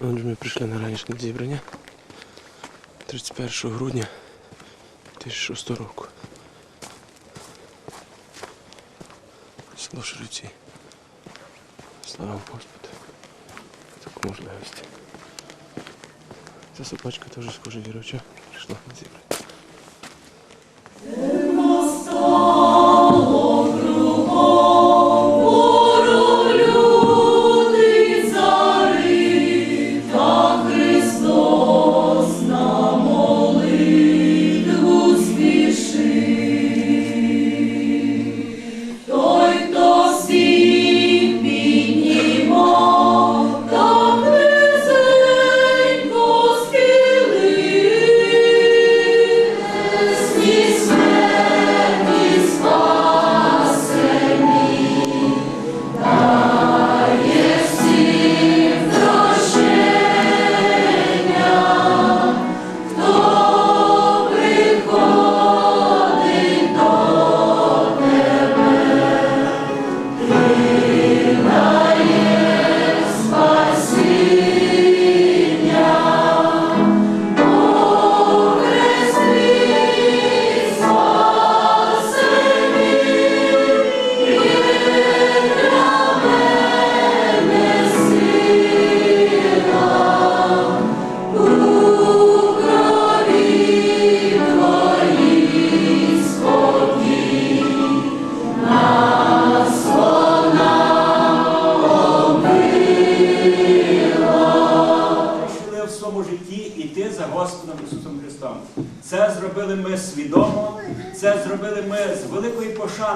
Отже, ми прийшли на ранішнє зібрання 31 грудня 2006 року. Село Шириці. Слава Господу. Таку можливість. Ця собачка теж схожа віруча. Прийшла на зібрання.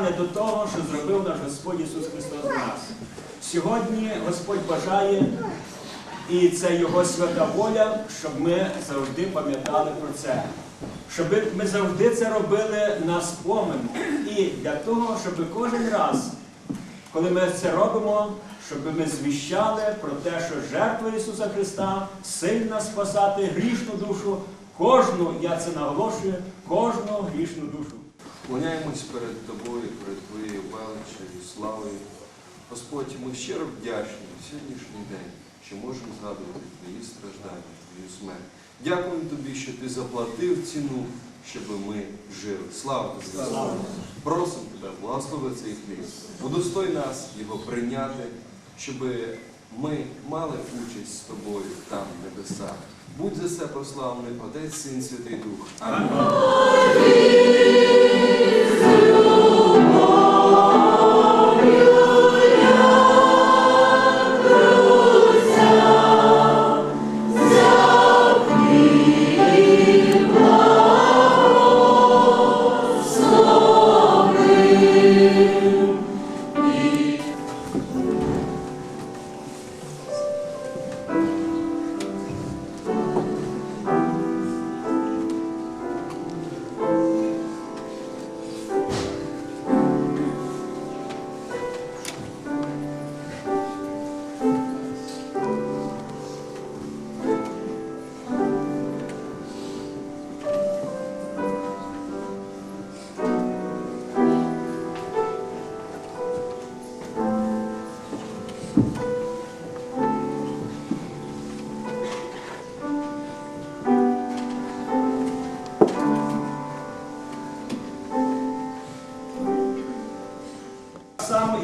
Великої до того, що зробив наш Господь Ісус Христос для нас. Сьогодні Господь бажає, і це Його свята воля, щоб ми завжди пам'ятали про це. Щоб ми завжди це робили на спомин. І для того, щоб кожен раз коли ми це робимо, щоб ми звіщали про те, що жертва Ісуса Христа сильна спасати грішну душу, кожну, я це наголошую, кожну грішну душу. Склоняємось перед тобою, перед твоєю величою, славою. Господь, ми щиро вдячні в сьогоднішній день, що можемо згадувати твої страждання, твою смерть. Дякуємо тобі, що ти заплатив ціну, щоб ми жили. Слава тобі! Просимо тебе, благослови цей хліб. Удостой нас його прийняти, щоб ми мали участь з тобою там, в небесах. Будь за це прославлений Отець, Син, Святий Дух. Амінь.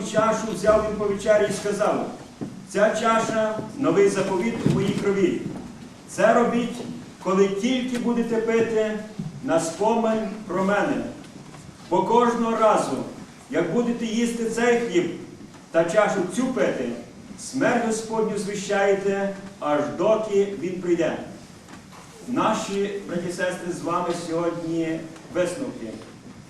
І чашу взяв він по вечері і сказав, ця чаша новий заповіт у моїй крові. Це робіть, коли тільки будете пити на спомин про мене. Бо кожного разу, як будете їсти цей хліб та чашу цю пити, смерть Господню звіщаєте, аж доки він прийде. Наші браті сестри з вами сьогодні висновки.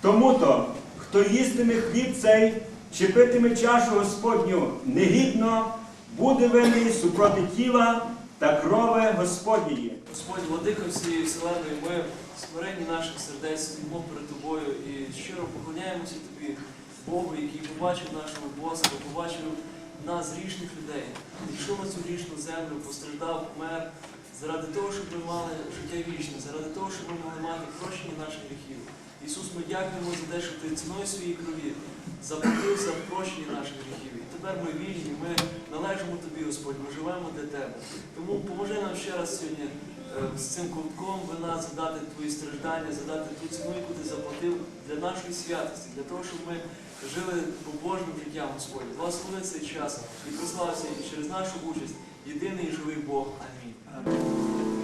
Тому-то, хто їстиме хліб цей чи питиме чашу Господню негідно, буде винний супроти тіла та крови Господньої. Господь, владика всієї вселеної, ми смиренні наших сердець стоїмо перед тобою і щиро поклоняємося тобі, Богу, який побачив нашого Бога, побачив нас, грішних людей, прийшов на цю грішну землю, постраждав, помер заради того, щоб ми мали життя вічне, заради того, щоб ми могли мати прощення наших гріхів. Ісус, ми дякуємо за те, що ти ціною своєї крові заплатив за прощення наших гріхів. І тепер ми вільні, ми належимо тобі, Господь, ми живемо для тебе. Тому поможи нам ще раз сьогодні е, з цим ковтком вина задати твої страждання, задати ту ціну, яку ти заплатив для нашої святості, для того, щоб ми жили побожним життям, Господь. Благослови цей час і прослався через нашу участь. Єдиний і живий Бог. Амінь.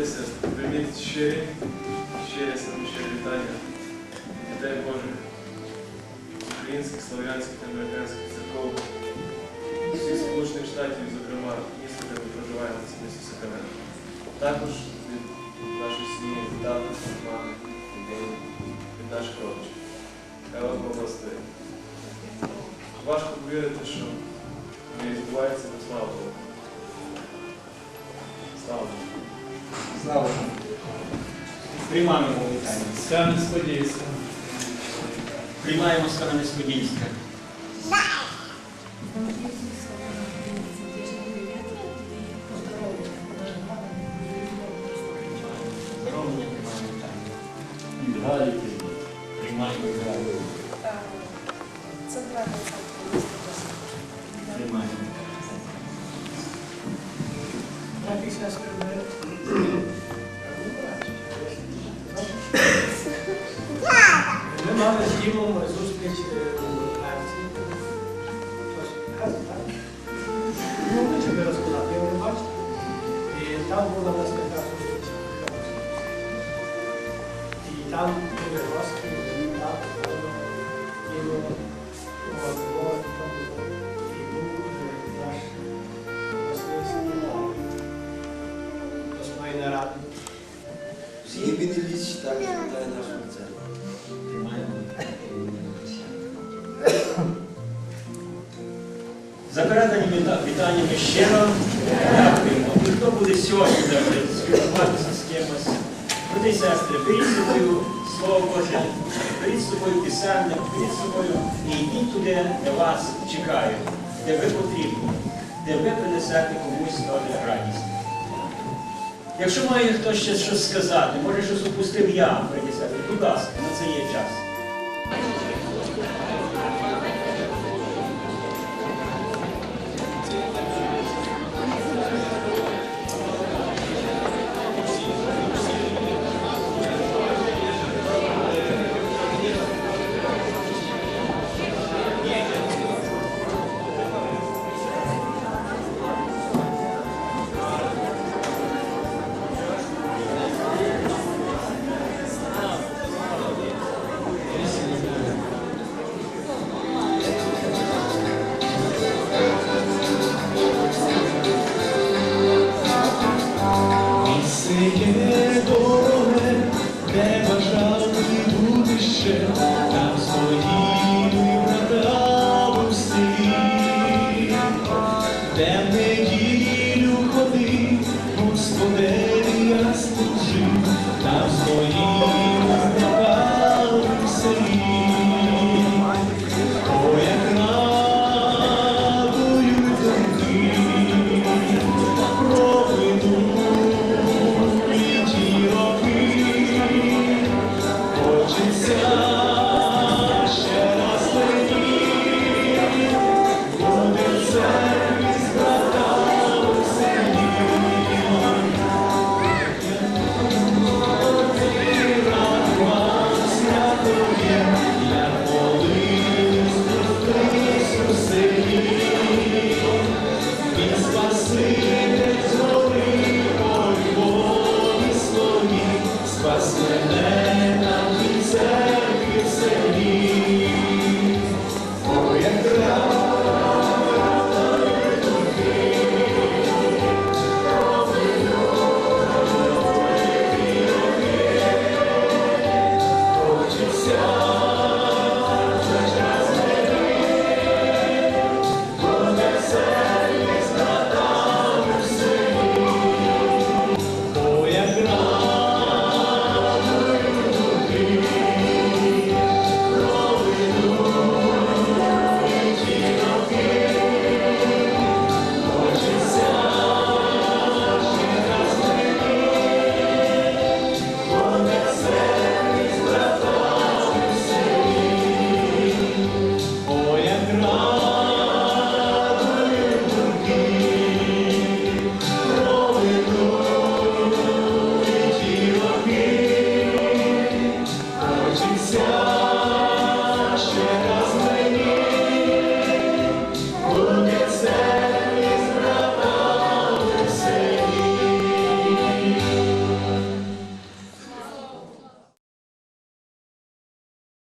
І прийміть щирі, щирі, саме вітання дітей Божих, українських, слов'янських та американських церков, всіх Сполучених Штатів, зокрема, міста, де ми проживаємо, це місто Сакраменто. Також від нашої сім'ї, від тата, від мами, від наших родичів. Хай вас Бог. Важко повірити, що не відбувається на славу Богу. Слава Богу. Слава Богу. Приймаємо вітання. Кам'янець-Подільська. Приймаємо з Кам'янець-Подільська. Здоров'я приймаємо вітання. Ми мали з Дімом зустріч е, у Франції. Хтось каже, так? Ну, ви чого розказати, я не бачите. І там була в нас така зустріч. І там були гості, так, певно, і ну, от, от, там було. І був е, наш Васильський За передані віта- вітаннями щиро дякуємо. І хто буде сьогодні спілкуватися з кимось? Брати сестри, беріть з собою Слово Боже, беріть з собою писання, беріть з собою і йдіть туди, де вас чекають, де ви потрібні, де ви принесете комусь теж радість. Якщо має хтось ще щось сказати, може щось упустив я, брати будь ласка, на це є час. Є дороге, де бажав бути ще,